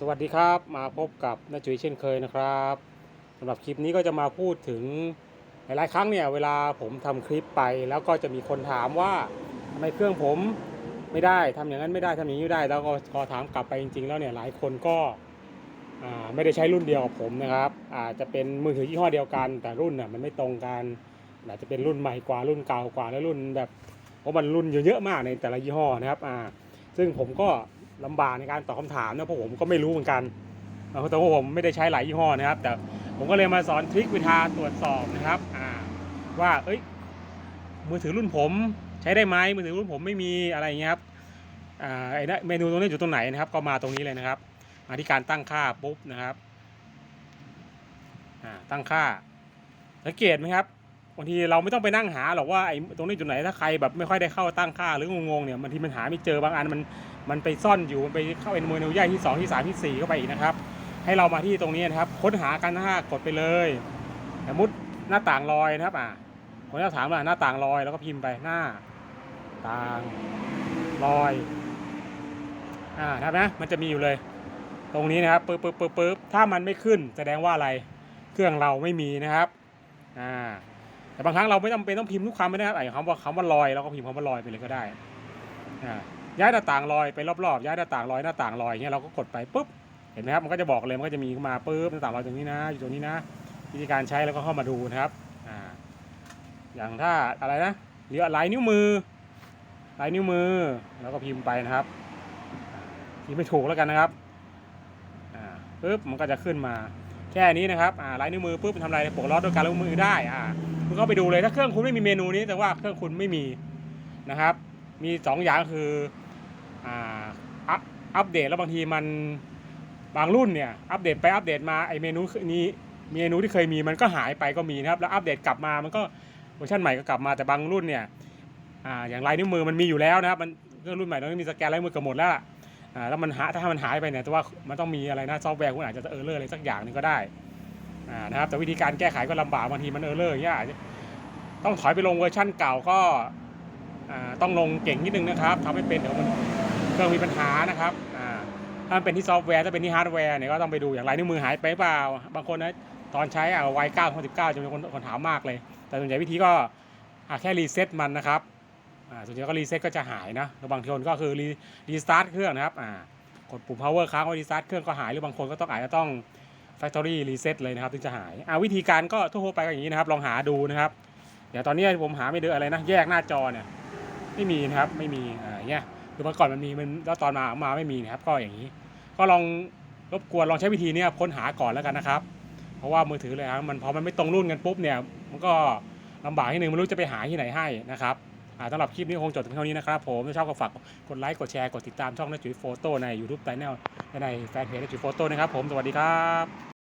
สวัสดีครับมาพบกับน้าจุ๋ยเช่นเคยนะครับสำหรับคลิปนี้ก็จะมาพูดถึงหลายๆครั้งเนี่ยเวลาผมทำคลิปไป แล้วก็จะมีคนถามว่าทำไมเครื่องผมไม่ได้ทำอย่างนั้นไม่ได้ทำอย่างนี้ไม่ได้ แล้วก็พอถามกลับไปจริง ๆ แล้วเนี่ยหลายคนก็ไม่ได้ใช้รุ่นเดียวกับผมนะครับอาจจะเป็นมือถือยี่ห้อเดียวกัน แต่รุ่นน่ะมันไม่ตรงกันอาจจะเป็นรุ่นใหม่กว่ารุ่นเก่ากว่าแล้วรุ่นแบบเพราะมันรุ่นเยอะๆมากในแต่ละยี่ห้อนะครับอ่าซึ่งผมก็ ลำบากในการตอบคำถามนะเพราะผมก็ไม่รู้เหมือนกันเออแต่ว่าผมไม่ได้ใช้หลายยี่ห้อนะครับ แต่ผมก็เลยมาสอนทริควิธีตรวจสอบนะครับว่าเอ้ยมือถือรุ่นผมใช้ได้ไหมมือถือรุ่นผมไม่มีอะไรอย่างเงี้ยครับไอ้นะเมนูตรงนี้อยู่ตรงไหนนะครับ ก็มาตรงนี้เลยนะครับมาที่การตั้งค่าปุ๊บนะครับตั้งค่าสังเกตไหมครับ บางทีเราไม่ต้องไปนั่งหาหรอกว่าไอ้ตรงนี้จุดไหนถ้าใครแบบไม่ค่อยได้เข้าตั้งค่าหรืองงๆเนี่ยบางทีมันหาไม่เจอบางอันมันมันไปซ่อนอยู่มันไปเข้าเป็นเมนูย่อยที่ 2 ที่ 3 ที่ 4 เข้าไปอีกนะครับ ให้เรามาที่ตรงนี้นะครับ ค้นหากันนะฮะกดไปเลยสมมติหน้าต่างลอยนะครับอะผมจะถามว่าหน้าต่างลอยแล้วก็พิมพ์ไปหน้า ต่างลอยอ่าครับนะมันจะมีอยู่เลย ตรงนี้นะครับปึ๊บปึ๊บปึ๊บปึ๊บถ้ามันไม่ขึ้นแสดงว่าอะไรเครื่องเราไม่มีนะครับอ่า แต่บางครั้งเราไม่จำเป็นต้องพิมพ์ทุกคำไม่ได้ครับไอ้คำว่าคำว่าลอยเราก็พิมพ์คำว่าลอยไปเลยก็ได้ย้ายหน้าต่างลอยไปรอบๆย้ายหน้าต่างลอยหน้าต่างลอยเงี้ยเราก็กดไปปุ๊บเห็นไหมครับมันก็จะบอกเลยมันก็จะมีขึ้นมาปุ๊บหน้าต่างลอยตรงนี้นะ อยู่ตรงนี้นะ วิธีการใช้แล้วก็เข้ามาดูนะครับอ่าอย่างถ้าอะไรนะหรือลายนิ้วมือลายนิ้วมือแล้วก็พิมพ์ไปนะครับพิมพ์ไม่ถูกแล้วกันนะครับอ่าปุ๊บมันก็จะขึ้นมาแค่นี้นะครับอ่าลายนิ้วมือปุ๊บมันทำอะไรปลดล็อกด้วยการลงมือได้อ่า คุณก็ไปดูเลยถ้าเครื่องคุณไม่มีเมนูนี้แต่ว่าเครื่องคุณไม่มีนะครับ มีสองอย่างคืออ่าอัพอัปเดตแล้วบางทีมันบางรุ่นเนี่ยอัปเดตไปอัปเดตมาไอเมนูนี้เมนูที่เคยมีมันก็หายไปก็มีนะครับแล้วอัปเดตกลับมามันก็เวอร์ชันใหม่ก็กลับมาแต่บางรุ่นเนี่ยอ่าอย่างลายนิ้วมือมันมีอยู่แล้วนะครับมันเครื่องรุ่นใหม่ต้อนนี้มีสแกนลายมือเกับหมดแล้วอ่าแล้วมันหาถ้ามันหายไปเนี่ยแต่ว่ามันต้องมีอะไรนะซอฟต์แวร์คุณอาจจะเออร์เลอร์อะไรสักอย่างหนึงก็ได้ นะครับแต่วิธีการแก้ไขก็ลำบากบางทีมันเออเลอร์อย่างเงี้ยต้องถอยไปลงเวอร์ชันเก่าก็ต้องลงเก่งนิดนึงนะครับทำให้เป็นเดี๋ยวมันเครื่องมีปัญหานะครับถ้ามันเป็นที่ซอฟต์แวร์ถ้าเป็นที่ฮาร์ดแวร์เนี่ยก็ต้องไปดูอย่างไรนิ้วมือหายไปเปล่า บางคนนะตอนใช้อะไวเก้าสิบเก้าจะมีคนคนถามมากเลย แต่ส่วนใหญ่วิธีก็อะแค่รีเซ็ตมันนะครับอ่าส่วนใหญ่ก็รีเซ็ตก็จะหายนะแล้วบางคนก็คือรีรีสตาร์ทเครื่องนะครับอ่ากดปุ่ม power ค้างไว้รีสตาร์ทเครื่องก็หายหรือบางคนก็ต้องอาจจะต้อง factory reset เลยนะครับถึงจะหายอ่าวิธีการก็ทั่วไปก็อย่างนี้นะครับ ลองหาดูนะครับ เดี๋ยวตอนนี้ผมหาไม่เจออะไรนะ แยกหน้าจอเนี่ยไม่มีนะครับไม่มีอ่าเงี้ยคือเมื่อก่อนมันมีมันแล้วตอนมามาไม่มีนะครับ ก็อย่างนี้ ก็ลองรบกวนลองใช้วิธีเนี้ยค้นหาก่อนแล้วกันนะครับ เพราะว่ามือถือเลยครับมันพอมันไม่ตรงรุ่นกันปุ๊บเนี่ยมันก็ลำบากที่หนึ่งไม่รู้จะไปหาที่ไหนให้นะครับ สำหรับคลิปนี้คงจบเพียงเท่านี้นะครับผมถ้าชอบก็ฝากกดไลค์กดแชร์กดติดตามช่องนัจุ๋ยโฟโต้ใน YouTube ในแนลและในแฟนเพจนัจุ๋ยโฟโต้นะครับผมสวัสดีครับ